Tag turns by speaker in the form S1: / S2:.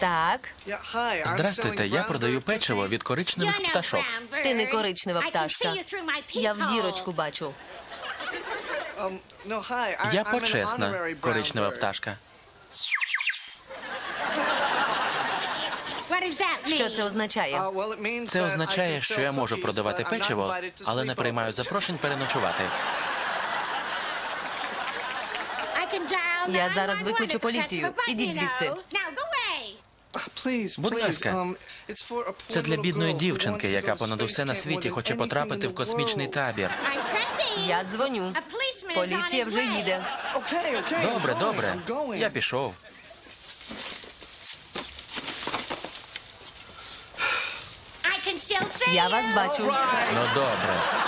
S1: Так,
S2: Здрастуйте, я продаю печиво від коричневих пташок.
S1: ти не коричнева пташка. Я в дірочку бачу.
S2: Я почесна коричнева пташка.
S1: Що це означає?
S2: Це означає, що я можу продавати печиво, але не приймаю запрошень переночувати.
S1: Я зараз викличу поліцію. Ідіть звідси.
S2: Будь ласка. Це для бідної дівчинки, яка понад усе на світі хоче потрапити в космічний табір.
S1: Я дзвоню. Поліція вже їде.
S2: Добре, добре. Я пішов.
S1: Я вас бачу.
S2: Ну добре.